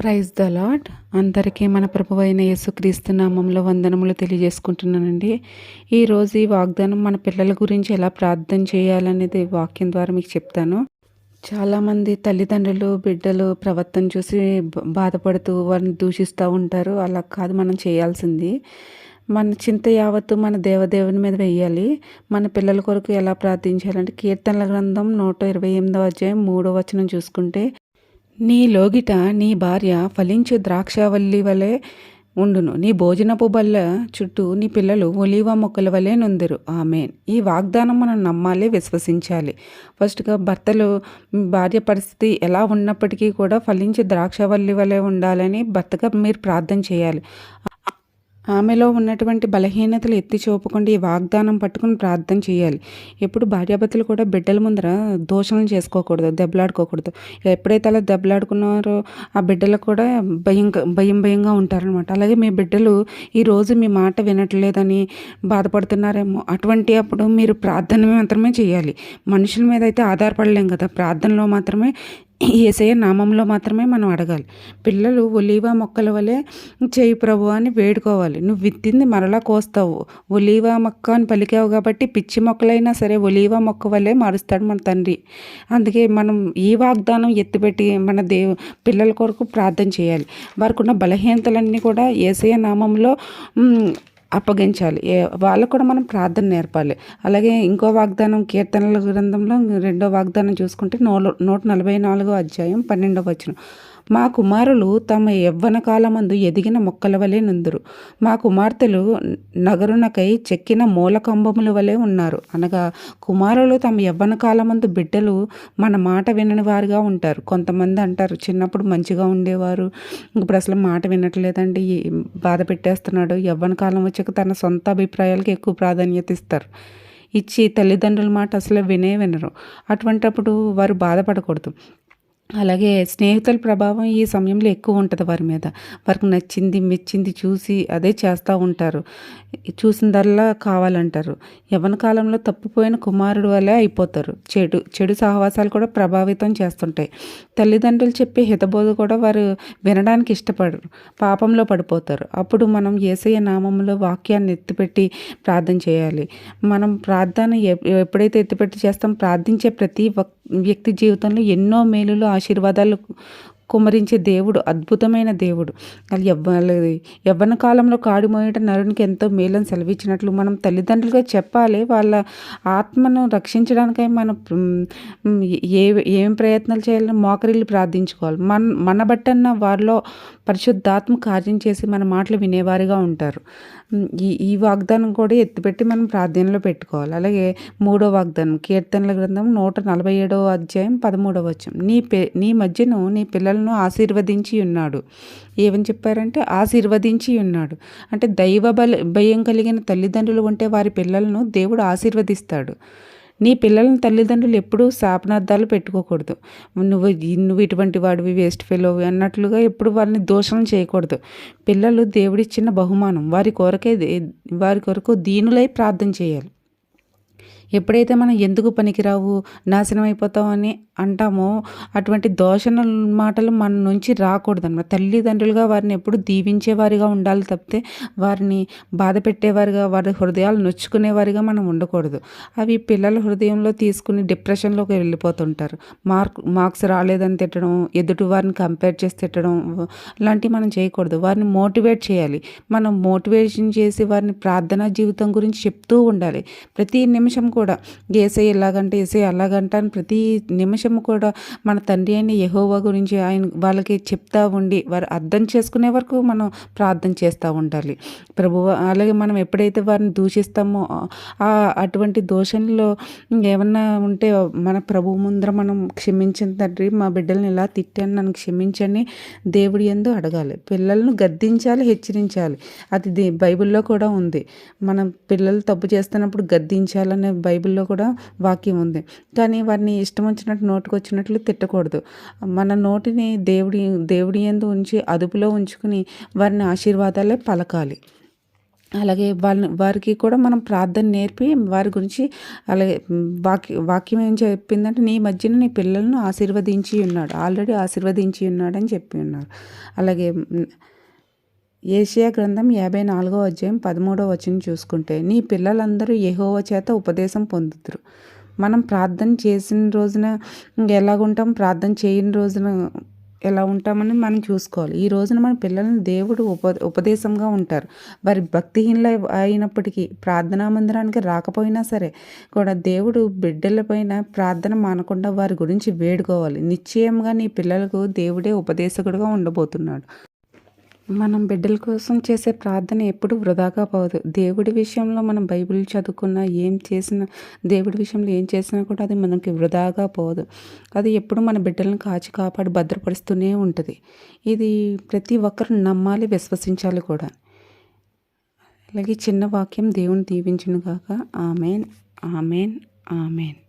Praise the lord అందరికీ మన ప్రభు అయిన యేసుక్రీస్తు నామంలో వందనములు తెలియజేసుకుంటున్నానండి. ఈరోజు ఈ వాగ్దానం మన పిల్లల గురించి ఎలా ప్రార్థన చేయాలనేది వాక్యం ద్వారా మీకు చెప్తాను. చాలామంది తల్లిదండ్రులు బిడ్డలు ప్రవర్తన చూసి బాధపడుతూ వారిని దూషిస్తూ ఉంటారు. అలా కాదు మనం చేయాల్సింది. మన చింత యావత్తు మన దేవదేవుని మీద వేయాలి. మన పిల్లల కొరకు ఎలా ప్రార్థించాలంటే కీర్తనల గ్రంథం నూట ఇరవై ఎనిమిదవ అధ్యాయం మూడో వచనం చూసుకుంటే నీ లోగిట నీ భార్య ఫలించు ద్రాక్షవల్లి వలె ఉండును. నీ భోజనపు బల్ల చుట్టూ నీ పిల్లలు ఒలీవ మొక్కల వలె నొందరు. ఆమెన్. ఈ వాగ్దానం మనం నమ్మాలి విశ్వసించాలి. ఫస్ట్గా భర్తలు భార్య పరిస్థితి ఎలా ఉన్నప్పటికీ కూడా ఫలించే ద్రాక్షవల్లి వలె ఉండాలని భర్తగా మీరు ప్రార్థన చేయాలి. ఆమెలో ఉన్నటువంటి బలహీనతలు ఎత్తి చూపకుండా ఈ వాగ్దానం పట్టుకుని ప్రార్థన చేయాలి. ఎప్పుడు భార్యాభర్తలు కూడా బిడ్డల ముందర దోషణం చేసుకోకూడదు దెబ్బలాడుకోకూడదు. ఎప్పుడైతే అలా దెబ్బలాడుకున్నారో ఆ బిడ్డలకు కూడా భయం భయం భయంగా ఉంటారనమాట అలాగే మీ బిడ్డలు ఈరోజు మీ మాట వినట్లేదని బాధపడుతున్నారేమో అటువంటి అప్పుడు మీరు ప్రార్థన మాత్రమే చేయాలి. మనుషుల మీద అయితే ఆధారపడలేం కదా. ప్రార్థనలో మాత్రమే ఏసయ నామంలో మాత్రమే మనం అడగాలి. పిల్లలు ఒలీవా మొక్కల వలె చేయి ప్రభు అని వేడుకోవాలి. నువ్వు విత్తింది మరలా కోస్తావు. ఒలీవా మొక్క అని పలికావు కాబట్టి పిచ్చి మొక్కలైనా సరే ఒలీవా మొక్క వలె మారుస్తాడు మన తండ్రి. అందుకే మనం ఈ వాగ్దానం ఎత్తిపెట్టి మన దేవు పిల్లల కొరకు ప్రార్థన చేయాలి. వారికి ఉన్న బలహీనతలన్నీ కూడా ఏసయ నామంలో అప్పగించాలి. ఏ- వాళ్ళకు కూడా మనం ప్రార్థన నేర్పాలి. అలాగే ఇంకో వాగ్దానం కీర్తనల గ్రంథంలో రెండో వాగ్దానం చూసుకుంటే నూ నూట నలభై నాలుగో అధ్యాయం పన్నెండవ వచనం. మా కుమారులు తమ యవ్వన కాలమందు ఎదిగిన మొక్కల వలె నుందురు. మా కుమార్తెలు నగరునకై చెక్కిన మూలకంబముల వలె ఉన్నారు. అనగా కుమారులు తమ యవ్వన కాలమందు బిడ్డలు మన మాట వినని వారుగా ఉంటారు. కొంతమంది అంటారు చిన్నప్పుడు మంచిగా ఉండేవారు. ఇప్పుడు అసలు మాట వినట్లేదండి. బాధ పెట్టేస్తున్నాడు. యవ్వన కాలం వచ్చాక తన సొంత అభిప్రాయాలకు ఎక్కువ ప్రాధాన్యత ఇస్తారు. ఇచ్చి తల్లిదండ్రుల మాట అసలు వినే వినరు. అటువంటప్పుడు వారు బాధపడకూడదు. అలాగే స్నేహితుల ప్రభావం ఈ సమయంలో ఎక్కువ ఉంటుంది వారి మీద. వారికి నచ్చింది మెచ్చింది చూసి అదే చేస్తూ ఉంటారు. చూసిందల్లా కావాలంటారు. యవ్వన కాలంలో తప్పిపోయిన కుమారుడు వల్లే అయిపోతారు. చెడు చెడు సహవాసాలు కూడా ప్రభావితం చేస్తుంటాయి. తల్లిదండ్రులు చెప్పే హితబోధ కూడా వారు వినడానికి ఇష్టపడరు. పాపంలో పడిపోతారు. అప్పుడు మనం ఏసయ్య నామంలో వాక్యాన్ని ఎత్తిపెట్టి ప్రార్థన చేయాలి. మనం ప్రార్థన ఎప్పుడైతే ఎత్తిపెట్టి చేస్తాం ప్రార్థించే ప్రతి ఒక్క వ్యక్తి జీవితంలో ఎన్నో మేలులు ఆశీర్వాదాలు కుమరించే దేవుడు అద్భుతమైన దేవుడు. అది యవ్వన కాలంలో కాడిమోయట నరునికి ఎంతో మేలను సెలవిచ్చినట్లు మనం తల్లిదండ్రులుగా చెప్పాలి. వాళ్ళ ఆత్మను రక్షించడానికై మనం ఏ ఏం ప్రయత్నాలు చేయాలని మోకరిల్లు ప్రార్థించుకోవాలి. మన మన బట్టన్న వారిలో పరిశుద్ధాత్మ కార్యం చేసి మన మాటలు వినేవారిగా ఉంటారు. ఈ ఈ వాగ్దానం కూడా ఎత్తిపెట్టి మనం ప్రార్థనలో పెట్టుకోవాలి. అలాగే మూడో వాగ్దానం కీర్తనల గ్రంథం నూట నలభై ఏడవ అధ్యాయం పదమూడవ వచ్చం నీ పే నీ మధ్యను నీ పిల్లలను ఆశీర్వదించి ఉన్నాడు. ఏమని చెప్పారంటే ఆశీర్వదించి ఉన్నాడు. అంటే దైవ బల భయం కలిగిన తల్లిదండ్రులు ఉంటే వారి పిల్లలను దేవుడు ఆశీర్వదిస్తాడు. నీ పిల్లలను తల్లిదండ్రులు ఎప్పుడూ శాపనార్థాలు పెట్టుకోకూడదు. నువ్వు నువ్వు ఇటువంటి వాడివి వేస్ట్ ఫెలో అన్నట్లుగా ఎప్పుడు వారిని దోషణం చేయకూడదు. పిల్లలు దేవుడిచ్చిన బహుమానం. వారి కొరకే దే- వారి కొరకు దీనులై ప్రార్థన చేయాలి. ఎప్పుడైతే మనం ఎందుకు పనికిరావు నాశనం అయిపోతావు అని అంటామో అటువంటి దోషణ మాటలు మన నుంచి రాకూడదు తల్లిదండ్రులుగా వారిని ఎప్పుడు దీవించేవారిగా ఉండాలి తప్పితే వారిని బాధ పెట్టేవారిగా వారి హృదయాలు నొచ్చుకునేవారిగా మనం ఉండకూడదు. అవి పిల్లల హృదయంలో తీసుకుని డిప్రెషన్లోకి వెళ్ళిపోతుంటారు. మార్క్ మార్క్స్ రాలేదని తిట్టడం ఎదుటి వారిని కంపేర్ చేసి తిట్టడం లాంటివి మనం చేయకూడదు. వారిని మోటివేట్ చేయాలి. మనం మోటివేషన్ చేసి వారిని ప్రార్థనా జీవితం గురించి చెప్తూ ఉండాలి. ప్రతి నిమిషం కూడా. ఏసై ఇలాగంటే ఏసై అలాగంట అని ప్రతి నిమిషం కూడా మన తండ్రి అయిన యహోవా గురించి ఆయన వాళ్ళకి చెప్తా ఉండి వారు అర్థం చేసుకునే వరకు మనం ప్రార్థన చేస్తూ ఉండాలి. ప్రభు అలాగే మనం ఎప్పుడైతే వారిని దూషిస్తామో ఆ అటువంటి దోషంలో ఏమన్నా ఉంటే మన ప్రభు ముందర మనం క్షమించిన తండ్రి మా బిడ్డల్ని ఇలా తిట్టాను నన్ను క్షమించని దేవుడి ఎందు అడగాలి. పిల్లలను గద్దించాలి హెచ్చరించాలి. అది బైబిల్లో కూడా ఉంది. మనం పిల్లలు తప్పు చేస్తున్నప్పుడు గద్దించాలనే బైబిల్లో కూడా వాక్యం ఉంది. కానీ వారిని ఇష్టం వచ్చినట్టు నోటుకు వచ్చినట్లు తిట్టకూడదు. మన నోటిని దేవుడి దేవుడి ఎందు ఉంచి అదుపులో ఉంచుకుని వారిని ఆశీర్వాదాలే పలకాలి. అలాగే వాళ్ళ వారికి కూడా మనం ప్రార్థన నేర్పి వారి గురించి అలాగే వాక్య వాక్యం ఏం చెప్పిందంటే నీ మధ్యన నీ పిల్లలను ఆశీర్వదించి ఉన్నాడు. ఆల్రెడీ ఆశీర్వదించి ఉన్నాడని చెప్పి ఉన్నారు. అలాగే ఏషియా గ్రంథం యాభై నాలుగో అధ్యాయం పదమూడో వచనం చూసుకుంటే నీ పిల్లలందరూ యెహోవ చేత ఉపదేశం పొందుతురు మనం ప్రార్థన చేసిన రోజున ఎలాగుంటాం? ప్రార్థన చేయని రోజున ఎలా ఉంటామని మనం చూసుకోవాలి. ఈ రోజున మన పిల్లలను దేవుడు ఉప ఉపదేశంగా ఉంటారు. వారి భక్తిహీనులు అయినప్పటికీ ప్రార్థనా మందిరానికి రాకపోయినా సరే కూడా దేవుడు బిడ్డలపైన ప్రార్థన మానకుండా వారి గురించి వేడుకోవాలి. నిశ్చయంగా నీ పిల్లలకు దేవుడే ఉపదేశకుడుగా ఉండబోతున్నాడు. మనం బిడ్డల కోసం చేసే ప్రార్థన ఎప్పుడు వృధాగా పోదు. దేవుడి విషయంలో మనం బైబిల్ చదువుకున్నా ఏం చేసినా దేవుడి విషయంలో ఏం చేసినా కూడా అది మనకి వృధాగా పోదు. అది ఎప్పుడు మన బిడ్డలను కాచి కాపాడి భద్రపరుస్తూనే ఉంటుంది. ఇది ప్రతి ఒక్కరు నమ్మాలి విశ్వసించాలి కూడా. అలాగే చిన్న వాక్యం దేవుని దీవించును కాక ఆమెన్ ఆమెన్ ఆమెన్.